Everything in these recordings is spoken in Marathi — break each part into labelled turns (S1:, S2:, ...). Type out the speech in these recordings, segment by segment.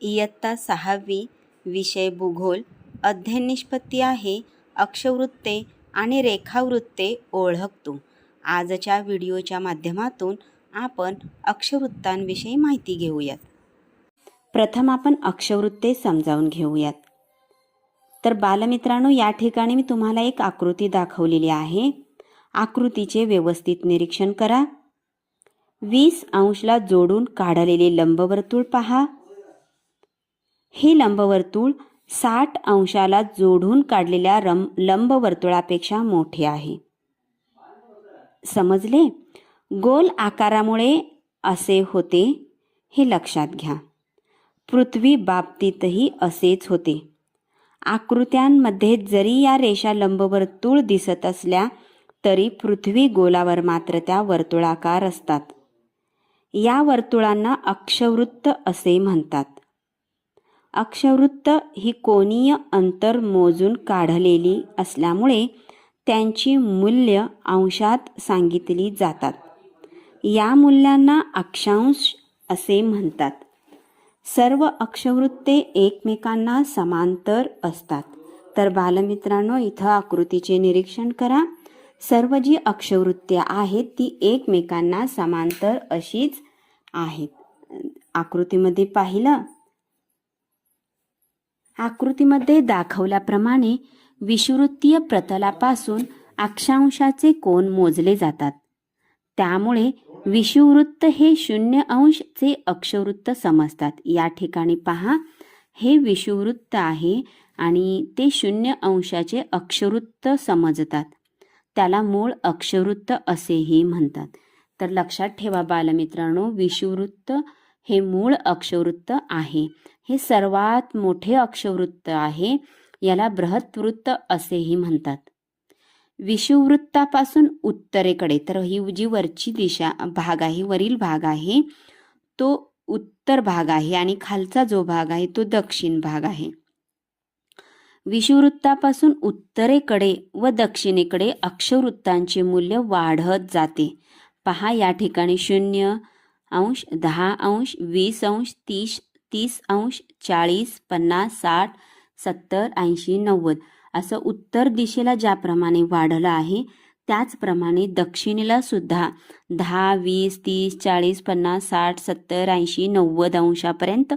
S1: इयत्ता सहावी विषय भूगोल अध्ययन निष्पत्ती आहे अक्षवृत्ते आणि रेखावृत्ते ओळखतो. आजच्या व्हिडिओच्या माध्यमातून आपण अक्षवृत्तांविषयी माहिती घेऊयात. प्रथम आपण अक्षवृत्ते समजावून घेऊयात. तर बालमित्रांनो या ठिकाणी मी तुम्हाला एक आकृती दाखवलेली आहे. आकृतीचे व्यवस्थित निरीक्षण करा. वीस अंशला जोडून काढलेले लंबवर्तुळ पहा. हे लंबवर्तुळ साठ अंशाला जोडून काढलेल्या रम लंबवर्तुळापेक्षा मोठे आहे. समजले? गोल आकारामुळे असे होते हे लक्षात घ्या. पृथ्वी बाबतीतही असेच होते. आकृत्यांमध्ये जरी या रेषा लंबवर्तुळ दिसत असल्या तरी पृथ्वी गोलावर मात्र त्या वर्तुळाकार असतात. या वर्तुळांना अक्षवृत्त असे म्हणतात. अक्षवृत्त ही कोनीय अंतर मोजून काढलेली असल्यामुळे त्यांची मूल्य अंशात सांगितली जातात. या मूल्यांना अक्षांश असे म्हणतात. सर्व अक्षवृत्ते एकमेकांना समांतर असतात. तर बालमित्रांनो इथं आकृतीचे निरीक्षण करा. सर्व जी अक्षवृत्ते आहेत ती एकमेकांना समांतर अशीच आहेत. आकृतीमध्ये पाहिलं? आकृतीमध्ये दाखवल्याप्रमाणे विषुवृत्तीय प्रतलापासून अक्षांशाचे कोन मोजले जातात. त्यामुळे विषुववृत्त हे शून्य अंशचे अक्षवृत्त समजतात. या ठिकाणी पहा हे विषुववृत्त आहे आणि ते शून्य अंशाचे अक्षवृत्त समजतात. त्याला मूळ अक्षवृत्त असेही म्हणतात. तर लक्षात ठेवा बालमित्रांनो विषुवृत्त हे मूळ अक्षवृत्त आहे. हे सर्वात मोठे अक्षवृत्त आहे. याला बृहत्वृत्त असेही म्हणतात. विषुववृत्तापासून उत्तरेकडे तर ही जी वरची दिशा भाग आहे वरील भाग आहे तो उत्तर भाग आहे आणि खालचा जो भाग आहे तो दक्षिण भाग आहे. विषुववृत्तापासून उत्तरेकडे व दक्षिणेकडे अक्षवृत्तांचे मूल्य वाढत जाते. पहा या ठिकाणी शून्य अंश दहा अंश वीस अंश तीस तीस अंश चाळीस पन्नास साठ सत्तर ऐंशी नव्वद. असं उत्तर दिशेला ज्याप्रमाणे वाढलं आहे त्याचप्रमाणे दक्षिणेला सुद्धा. दहा वीस तीस चाळीस पन्नास साठ सत्तर ऐंशी नव्वद अंशापर्यंत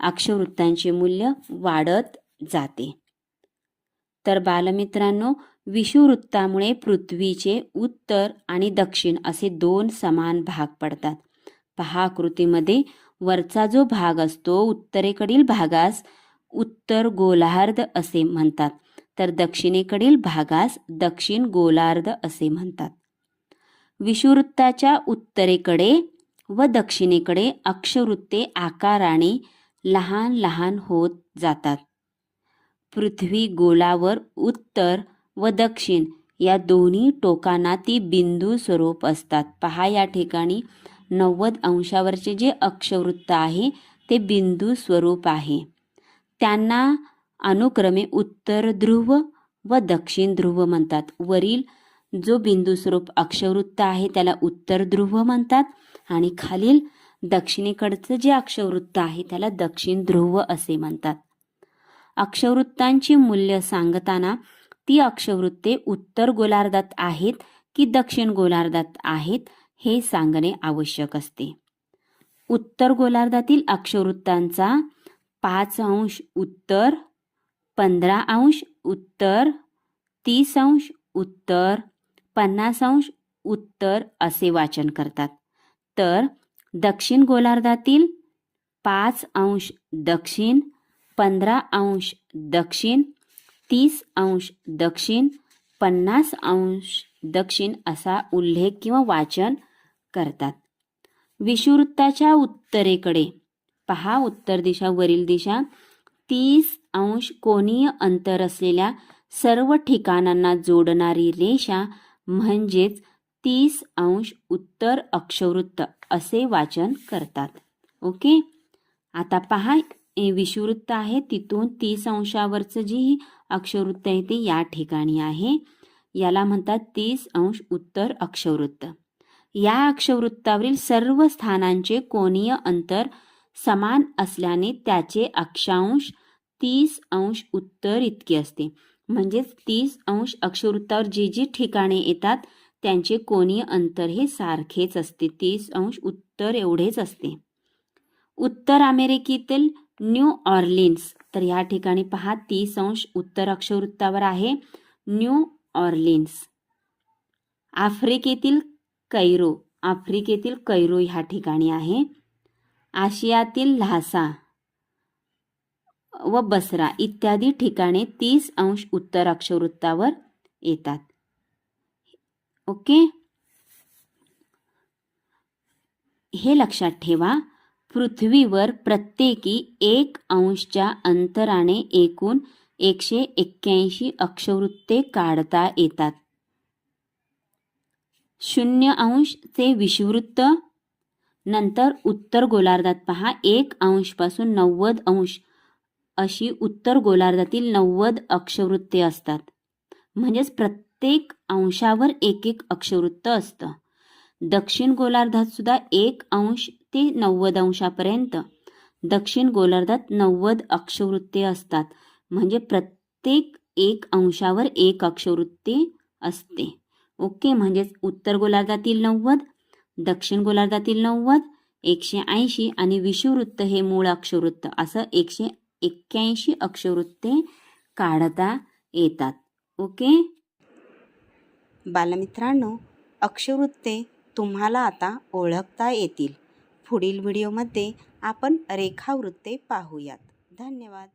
S1: अक्षवृत्तांचे मूल्य वाढत जाते. तर बालमित्रांनो विषुवृत्तामुळे पृथ्वीचे उत्तर आणि दक्षिण असे दोन समान भाग पडतात. पहा आकृतीमध्ये वरचा जो भाग असतो उत्तरेकडील भागास उत्तर गोलार्ध असे म्हणतात. तर दक्षिणेकडील भागास दक्षिण गोलार्ध असे म्हणतात. विषुवृत्ताच्या उत्तरेकडे व दक्षिणेकडे अक्षवृत्ते आकाराने लहान लहान होत जातात. पृथ्वी गोलावर उत्तर व दक्षिण या दोन्ही टोकांना ती बिंदू स्वरूप असतात. पहा या ठिकाणी. नव्वद अंशावरचे जे अक्षवृत्त आहे ते बिंदू स्वरूप आहे. त्यांना अनुक्रमे उत्तर ध्रुव व दक्षिण ध्रुव म्हणतात. वरील जो बिंदू स्वरूप अक्षवृत्त आहे त्याला उत्तर ध्रुव म्हणतात आणि खालील दक्षिणेकडचं जे अक्षवृत्त आहे त्याला दक्षिण ध्रुव असे म्हणतात. अक्षवृत्तांची मूल्य सांगताना ती अक्षवृत्ते उत्तर गोलार्धात आहेत की दक्षिण गोलार्धात आहेत हे सांगणे आवश्यक असते. उत्तर गोलार्धातील अक्षवृत्तांचा पाच अंश उत्तर पंधरा अंश उत्तर तीस अंश उत्तर पन्नास अंश उत्तर असे वाचन करतात. तर दक्षिण गोलार्धातील पाच अंश दक्षिण पंधरा अंश दक्षिण तीस अंश दक्षिण पन्नास अंश दक्षिण असा उल्लेख किंवा वाचन करतात. विषुवृत्ताच्या उत्तरेकडे. पहा उत्तर दिशा वरील दिशा. तीस अंश कोनीय अंतर असलेल्या सर्व ठिकाणांना जोडणारी रेषा म्हणजेच तीस अंश उत्तर अक्षवृत्त असे वाचन करतात. ओके? आता पहा विषुवृत्त आहे तिथून तीस अंशावरचं जी अक्षवृत्त आहे ते या ठिकाणी आहे. याला म्हणतात तीस अंश उत्तर अक्षवृत्त. या अक्षवृत्तावरील सर्व स्थानांचे कोनीय अंतर समान असल्याने त्याचे अक्षांश तीस अंश उत्तर इतके असते. म्हणजेच तीस अंश अक्षवृत्तावर जी जी ठिकाणे येतात त्यांचे कोणीय अंतर हे सारखेच असते. तीस अंश उत्तर एवढेच असते. उत्तर अमेरिकेतील न्यू ऑर्लिन्स तर या ठिकाणी पहा तीस अंश उत्तर अक्षवृत्तावर आहे. New Orleans. आफ्रिकेतील कैरो आफ्रिकेतील कैरो ह्या ठिकाणी आहे. आशियातील ल्हासा व बसरा इत्यादी ठिकाणे तीस अंश उत्तर अक्षवृत्तावर येतात. ओके? हे लक्षात ठेवा पृथ्वीवर प्रत्येकी एक अंशच्या अंतराने एकूण एकशे एक्क्याऐंशी अक्षवृत्ते काढता येतात. शून्य अंश ते विषुवृत्त नंतर उत्तर गोलार्धात पहा एक अंशपासून नव्वद अंश. अशी उत्तर गोलार्धातील नव्वद अक्षवृत्ते असतात. म्हणजेच प्रत्येक अंशावर एक एक अक्षवृत्त असतं. दक्षिण गोलार्धात सुद्धा एक अंश ते नव्वद अंशापर्यंत. दक्षिण गोलार्धात नव्वद अक्षवृत्ते असतात. म्हणजे प्रत्येक एक अंशावर एक अक्षवृत्ती असते. ओके म्हणजेच उत्तर गोलार्धातील नव्वद दक्षिण गोलार्धातील नव्वद एकशे ऐंशी आणि विषुवृत्त हे मूळ अक्षवृत्त. असं एकशे एक्क्याऐंशी अक्षवृत्ते काढता येतात. ओके? बालमित्रांनो अक्षवृत्ते तुम्हाला आता ओळखता येतील. पुढील व्हिडिओमध्ये आपण रेखावृत्ते पाहूयात. धन्यवाद.